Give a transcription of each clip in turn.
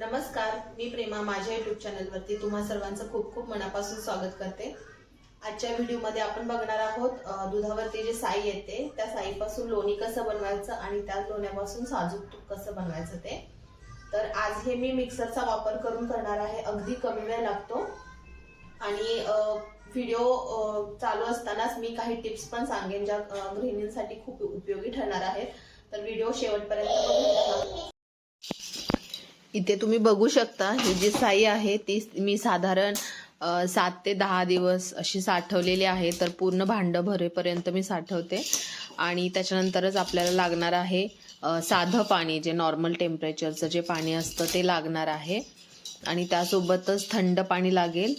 नमस्कार मी प्रेमा माझ्या युट्यूब चॅनलवरती तुम्हा सर्वांचं खूप खूप मनापासून स्वागत करते. आजच्या व्हिडिओमध्ये आपण बघणार आहोत दुधावरती जे साई येते त्या साईपासून लोणी कसं बनवायचं आणि त्या लोण्यापासून साजूक तूप कसं बनवायचं ते. तर आज हे मी मिक्सरचा वापर करून करणार आहे अगदी कमी वेळ लागतो. आणि व्हिडिओ चालू असतानाच मी काही टिप्स पण सांगेन ज्या गृहिणींसाठी खूप उपयोगी ठरणार आहेत. तर व्हिडिओ शेवटपर्यंत बघून इथे तुम्ही बघू शकता ही जी साई आहे ती मी साधारण सात ते दहा दिवस अशी साठवलेली आहे. तर पूर्ण भांडं भरेपर्यंत मी साठवते. आणि त्याच्यानंतरच आपल्याला लागणार आहे साधं पाणी जे नॉर्मल टेम्परेचरचं जे पाणी असतं ते लागणार आहे. आणि त्यासोबतच थंड पाणी लागेल.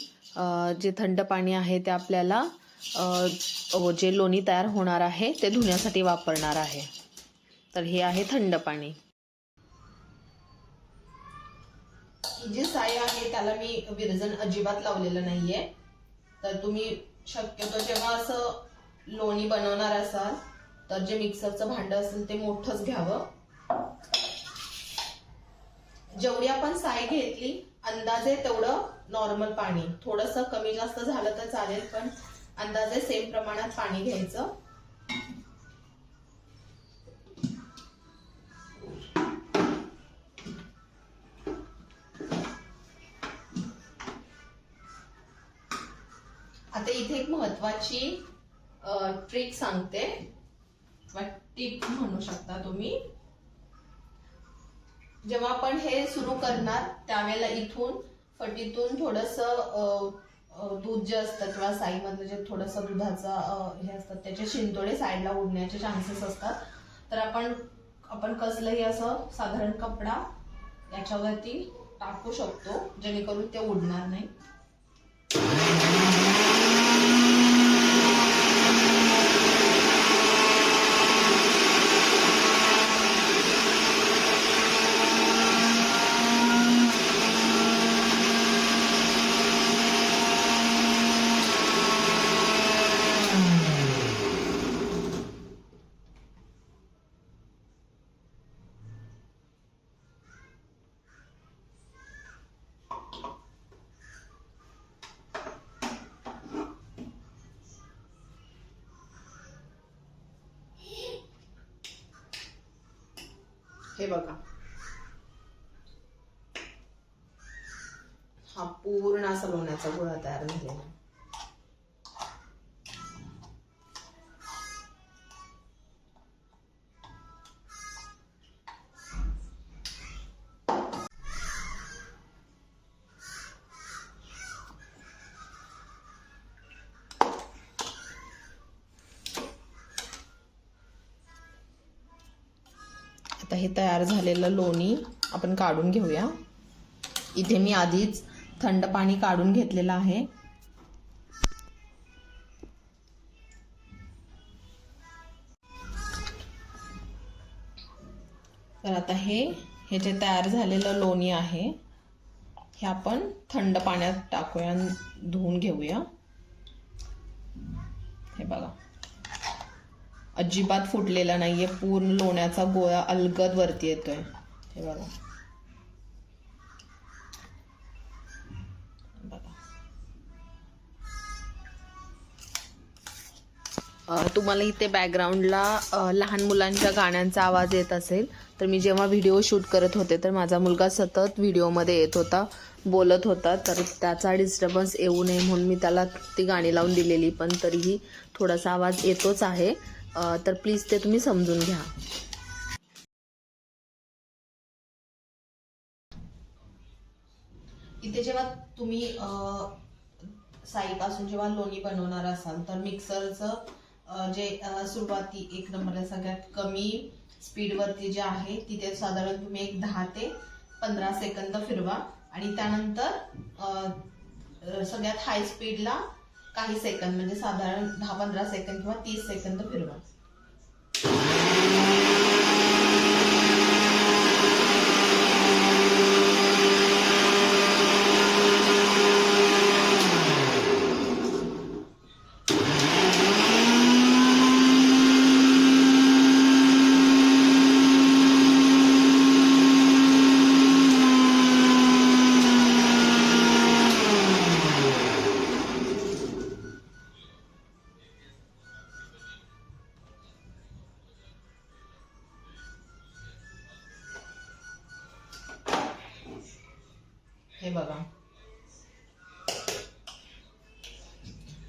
जे थंड पाणी आहे ते आपल्याला जे लोणी तयार होणार आहे ते धुण्यासाठी वापरणार आहे. तर हे आहे थंड पाणी. ही जी साई आहे त्याला मी विरजन अजिबात लावलेलं नाहीये. तर तुम्ही शक्यतो जेव्हा असं लोणी बनवणार असाल तर जे मिक्सरचं भांड असेल ते मोठंच घ्यावं. जेवढी आपण साई घेतली अंदाजे तेवढं नॉर्मल पाणी. थोडस कमी जास्त झालं तर चालेल पण अंदाजे सेम प्रमाणात पाणी घ्यायचं. आता इथे एक महत्वाची ट्रिक सांगते. किंवा टिप म्हणू शकता तुम्ही. जेव्हा आपण हे सुरू करणार त्यावेळेला इथून फटीतून थोडस दूध जे असतं किंवा साईमधलं जे थोडस दुधाचं हे असतात त्याचे शिंतोडे साईडला उडण्याचे चान्सेस असतात. तर आपण आपण कसलंही असं साधारण कपडा याच्यावरती टाकू शकतो जेणेकरून ते उडणार नाही. हे बघा. हा पूर्ण असा लोण्याचा गोळा तयार झालेला आता हे तयार झालेलं लोणी आपण काढून घेऊया. इथे मी आधीच थंड पाणी काढून घेतलेलं आहे. तर आता हे हे जे तयार झालेलं लोणी आहे हे आपण थंड पाण्यात टाकूया धुवून घेऊया. हे बघा. अजिबात फुटलेला नाही आहे पूर्ण लोण्याचा गोळा अलगद वरती येतोय. हे बघा. तुम्हाला इथे बॅकग्राऊंडला लहान मुलांच्या गाण्यांचा आवाज येत असेल तर मी जेव्हा व्हिडिओ शूट करत होते तर माझा मुलगा सतत व्हिडिओमध्ये येत होता बोलत होता तर त्याचा डिस्टर्बन्स येऊ नये म्हणून मी त्याला ती गाणी लावून दिलेली पण तरीही थोडासा आवाज येतोच आहे. तर प्लीज ते तुम्ही समजून घ्या. इथे जेव्हा तुम्ही साईपासून जेव्हा लोणी बनवणार असाल तर मिक्सरचं जे सुरुवाती एक नंबरला सगळ्यात कमी स्पीडवरती जे आहे तिथे साधारण तुम्ही एक दहा ते पंधरा सेकंद फिरवा. आणि त्यानंतर सगळ्यात हाय स्पीडला काही सेकंद म्हणजे साधारण दहा पंधरा सेकंद किंवा तीस सेकंद फिरवा. हे बघा.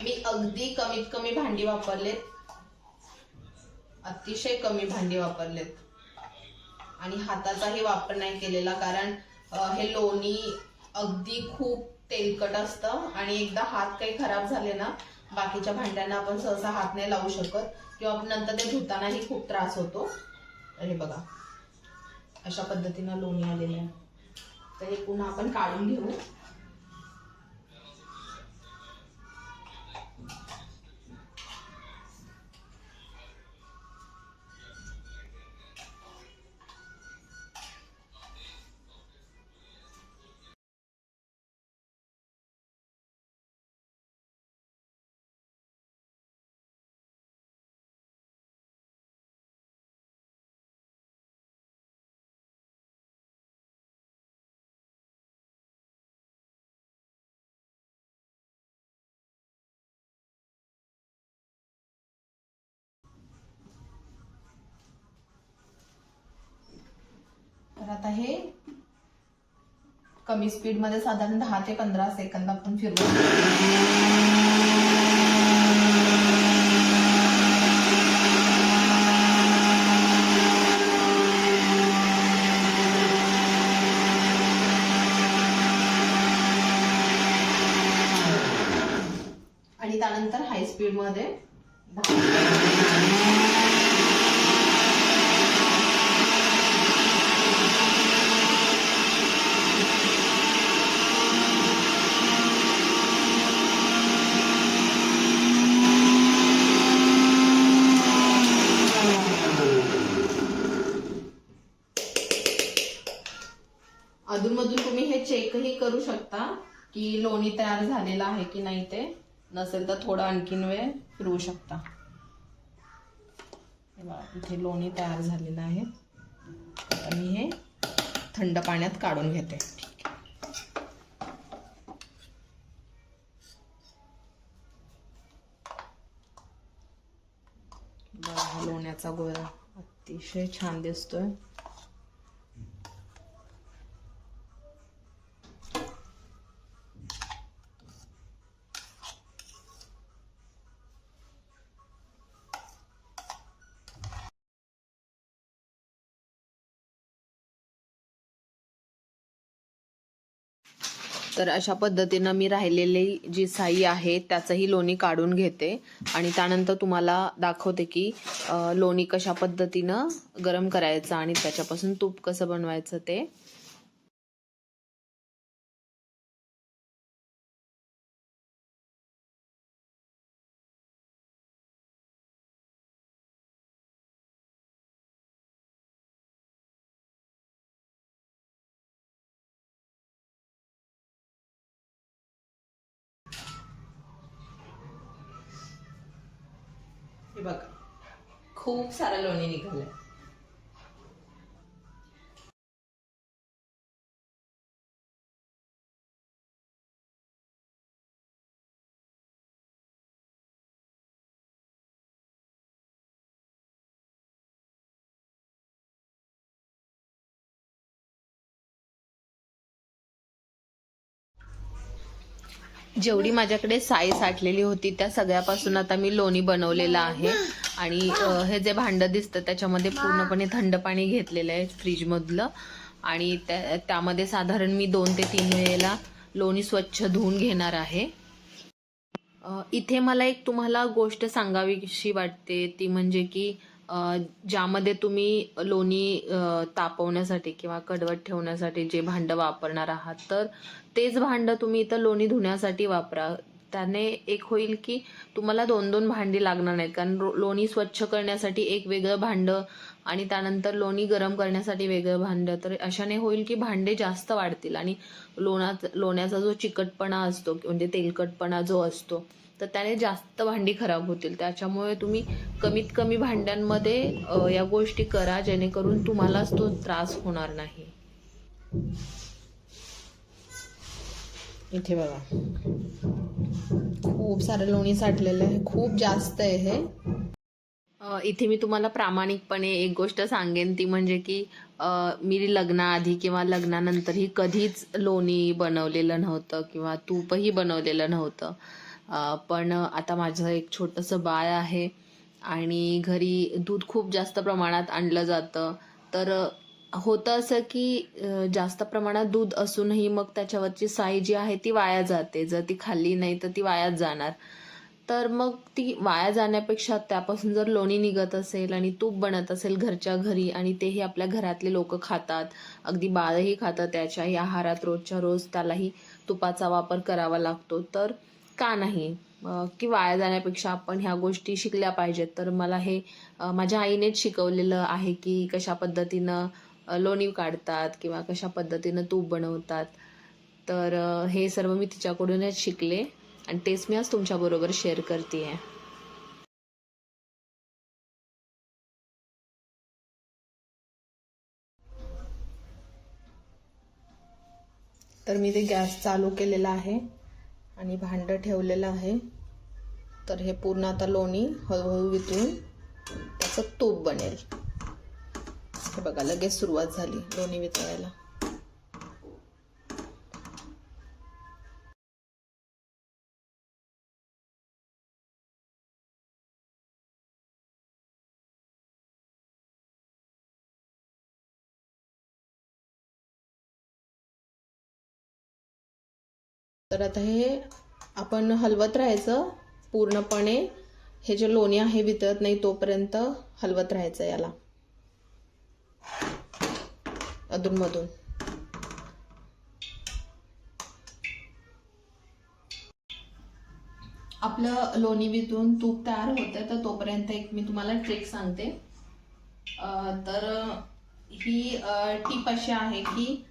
मी अगदी कमीत कमी भांडी वापरलेत. अतिशय कमी भांडी वापरलेत. आणि हाताचाही वापर नाही केलेला कारण हे लोणी अगदी खूप तेलकट असतं आणि एकदा हात काही खराब झाले ना बाकीच्या भांड्यांना आपण सहसा हात नाही लावू शकत किंवा नंतर ते धुतानाही खूप त्रास होतो. हे बघा. अशा पद्धतीनं लोणी आलेलं आहे. तर हे पुन्हा आपण काढून घेऊ. आहे. कमी स्पीडमध्ये साधारण दहा ते पंधरा सेकंद आपण फिरवू. आणि त्यानंतर हाय स्पीडमध्ये दहा अधूनमधून तुम्ही हे चेकही करू शकता की लोणी तयार झालेलं आहे की नाही ते नसेल तर थोडं आणखीन वेळ फिरवू शकता. इथे लोणी तयार झालेलं आहे. मी हे थंड पाण्यात काढून घेते. लोण्याचा गोळा अतिशय छान दिसतोय. तर अशा पद्धतीनं मी राहिलेली जी साई आहे त्याचंही लोणी काढून घेते. आणि त्यानंतर तुम्हाला दाखवते की लोणी कशा पद्धतीनं गरम करायचं आणि त्याच्यापासून तूप कसं बनवायचं ते. हे बघा खूप सारं लोणी निघाल्या. जेवढी माझ्याकडे साई साठलेली होती त्या सगळ्यापासून आता मी लोणी बनवलेलं आहे. आणि हे जे भांडं दिसतं त्याच्यामध्ये पूर्णपणे थंड पाणी घेतलेलं आहे फ्रीजमधलं आणि त्या त्यामध्ये साधारण मी दोन ते तीन वेळेला लोणी स्वच्छ धुवून घेणार आहे. इथे मला एक तुम्हाला गोष्ट सांगावीशी वाटते ती म्हणजे की ज्यामध्ये तुम्ही लोणी तापवण्यासाठी किंवा कडवट ठेवण्यासाठी जे भांडं वापरणार आहात तर तेच भांडं तुम्ही इथं लोणी धुण्यासाठी वापरा. त्याने एक होईल की तुम्हाला दोन दोन भांडी लागणार नाहीत कारण लोणी स्वच्छ करण्यासाठी एक वेगळं भांडं आणि त्यानंतर लोणी गरम करण्यासाठी वेगळं भांडं तर अशाने होईल की भांडे जास्त वाढतील आणि लोणा लोण्याचा जो चिकटपणा असतो म्हणजे तेलकटपणा जो असतो तर त्याने जास्त भांडी खराब होतील. त्याच्यामुळे तुम्ही कमीत कमी भांड्यांमध्ये या गोष्टी करा जेणेकरून तुम्हालाच तो त्रास होणार नाही. इथे बघा. खूप सारं लोणी साठलेलं आहे. खूप जास्त आहे हे. इथे मी तुम्हाला प्रामाणिकपणे एक गोष्ट सांगेन. ती म्हणजे की मी लग्नाआधी किंवा लग्नानंतरही कधीच लोणी बनवलेलं नव्हतं किंवा तूपही बनवलेलं नव्हतं. पण आता माझं एक छोटंसं बाळ आहे आणि घरी दूध खूप जास्त प्रमाणात आणलं जातं. तर होतं असं की जास्त प्रमाणात दूध असूनही मग त्याच्यावरची साई जी आहे ती वाया जाते. जर ती खाल्ली नाही तर ती वायाच जाणार. तर मग ती वाया जाण्यापेक्षा त्यापासून जर लोणी निघत असेल आणि तूप बनत असेल घरच्या घरी आणि तेही आपल्या घरातले लोक खातात अगदी बाळही खातात त्याच्याही आहारात रोजच्या रोज त्यालाही तुपाचा वापर करावा लागतो. तर का नाही? की वाया जाण्यापेक्षा आपण ह्या गोष्टी शिकल्या पाहिजेत. तर मला हे माझ्या आईनेच शिकवलेलं आहे की कशा पद्धतीनं लोणी काढतात किंवा कशा पद्धतीनं तूप बनवतात. तर हे सर्व मी तिच्याकडूनच शिकले आणि तेच मी आज तुमच्याबरोबर शेअर करते आहे तर मी ते गॅस चालू केलेला आहे. आणि भांडं ठेवलेलं आहे. तर हे पूर्ण आता लोणी हळूहळू वितळून त्याचं तूप बनेल. हे बघा लगेच सुरुवात झाली लोणी वितळायला. तर आता हे आपण हलवत राहायचं पूर्णपणे. हे जे लोणी आहे वितळत नाही तोपर्यंत हलवत राहायचं याला. अधूनमधून. आपलं लोणी वितळून तूप तयार होतं तर तोपर्यंत एक मी तुम्हाला ट्रिक सांगते. तर ही टीप अशी आहे की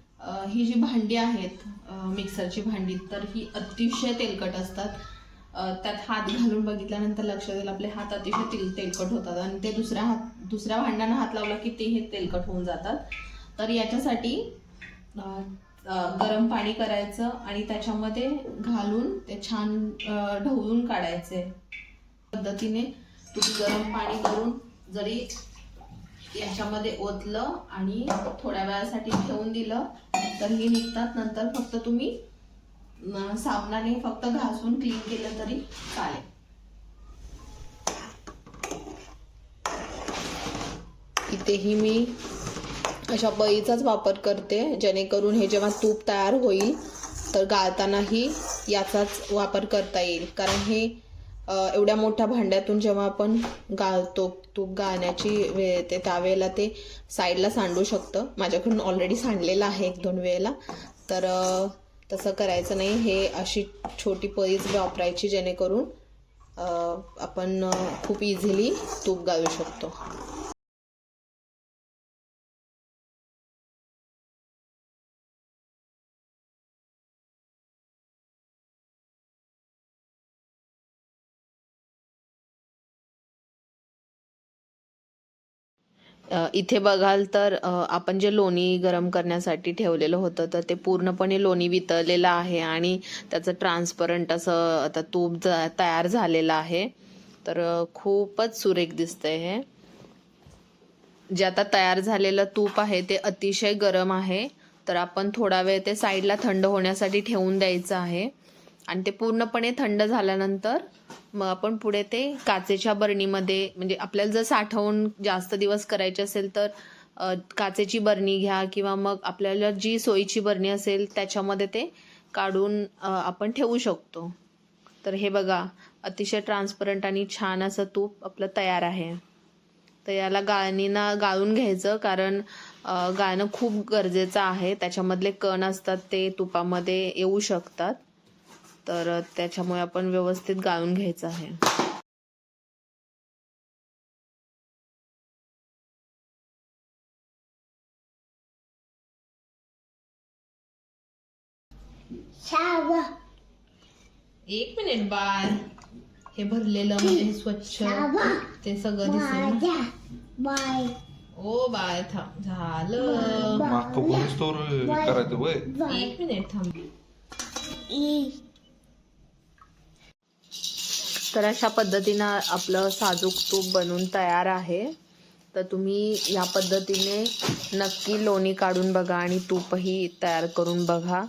ही जी भांडी आहेत मिक्सरची भांडी तर ही अतिशय तेलकट असतात. त्यात हात घालून बघितल्यानंतर लक्षात येईल आपले हात अतिशय तेल तेलकट होतात आणि ते दुसऱ्या हात दुसऱ्या भांड्यानं हात लावला की ते हे तेलकट होऊन जातात. तर याच्यासाठी गरम पाणी करायचं आणि त्याच्यामध्ये घालून ते छान ढवळून काढायचे. पद्धतीने तुम्ही गरम पाणी करून जरी याच्यामध्ये ओतलं आणि थोड्या वेळासाठी ठेवून दिलं. तर ही निघतात. नंतर फक्त तुम्ही साबणाने फक्त घासून क्लीन केलं तरी चालेल. इथेही मी अशा बळीचाच वापर करते जेणेकरून हे जेव्हा तूप तयार होईल तर गाळतानाही याचाच वापर करता येईल. कारण हे एवढ्या मोठ्या भांड्यातून जेव्हा आपण गाळतो तूप गाळण्याची वेळ येते त्यावेळेला ते साईडला सांडू शकतं. माझ्याकडून ऑलरेडी सांडलेलं आहे एक दोन वेळेला. तर तसं करायचं नाही. हे अशी छोटी पळीच वापरायची जेणेकरून आपण खूप इझिली तूप गाळू शकतो. इथे बघाल तर आपण जे लोणी गरम करण्यासाठी ठेवलेलं होतं तर ते पूर्णपणे लोणी वितळलेलं आहे आणि त्याचं ट्रान्सपरंट असं आता तूप तयार झालेलं आहे. तर खूपच सुरेख दिसतंय हे. जे आता तयार झालेलं तूप आहे ते अतिशय गरम आहे. तर आपण थोडा वेळ ते साईडला थंड होण्यासाठी ठेवून द्यायचं आहे. आणि ते पूर्णपणे थंड झाल्यानंतर मग आपण पुढे ते काचेच्या बरणीमध्ये म्हणजे आपल्याला जर साठवून जास्त दिवस करायचे असेल तर काचेची बरणी घ्या किंवा मग आपल्याला जी सोयीची बरणी असेल त्याच्यामध्ये ते काढून आपण ठेवू शकतो. तर हे बघा अतिशय ट्रान्सपरंट आणि छान असं तूप आपलं तयार आहे. तर याला गाळणीना गाळून घ्यायचं कारण गाळणं खूप गरजेचं आहे. त्याच्यामधले कण असतात ते तुपामध्ये येऊ शकतात. तर त्याच्यामुळे आपण व्यवस्थित गाळून घ्यायचं आहे. एक मिनिट बाळ. हे भरलेलं म्हणजे हे स्वच्छ ते सगळं दिसेल ओ बाळ थांब. झालं. एक मिनिट थांब. तर अशा पद्धतीनं आपलं साजूक तूप बनवून तयार आहे. तर तुम्ही या पद्धतीने नक्की लोणी काढून बघा आणि तूपही तयार करून बघा.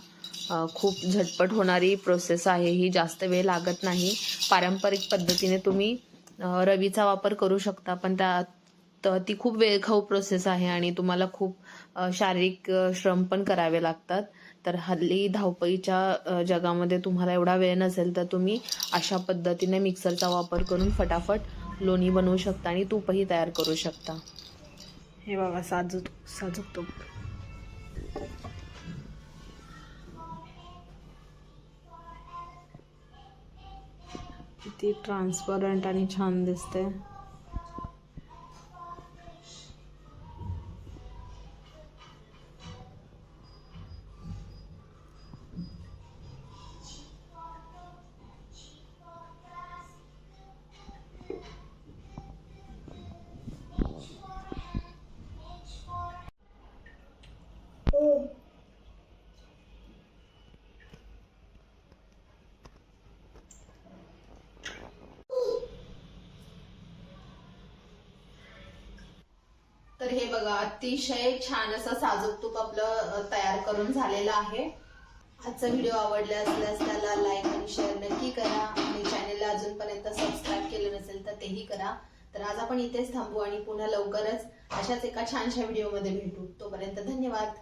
खूप झटपट होणारी प्रोसेस आहे. ही जास्त वेळ लागत नाही. पारंपरिक पद्धतीने तुम्ही रवीचा वापर करू शकता पण त्या तर ती खूप वेळखाऊ प्रोसेस आहे आणि तुम्हाला खूप शारीरिक श्रम पण करावे लागतात. तर हल्ली धावपळीच्या जगामध्ये तुम्हाला एवढा वेळ नसेल तर तुम्ही अशा पद्धतीने मिक्सरचा वापर करून फटाफट लोणी बनवू शकता आणि तूपही तयार करू शकता. हे बघा साजूक साजूक तूप किती ट्रान्सपरंट आणि छान दिसते तर हे बघा अतिशय छान असं साजूक तूप आपलं तयार करून झालेलं आहे. आजचा व्हिडिओ आवडला असल्यास त्याला लाईक आणि शेअर नक्की करा. आणि चॅनेलला अजूनपर्यंत सबस्क्राईब केलं नसेल तर तेही करा. तर आज आपण इथेच थांबू आणि पुन्हा लवकरच अशाच एका छानशा व्हिडिओमध्ये भेटू. तोपर्यंत धन्यवाद.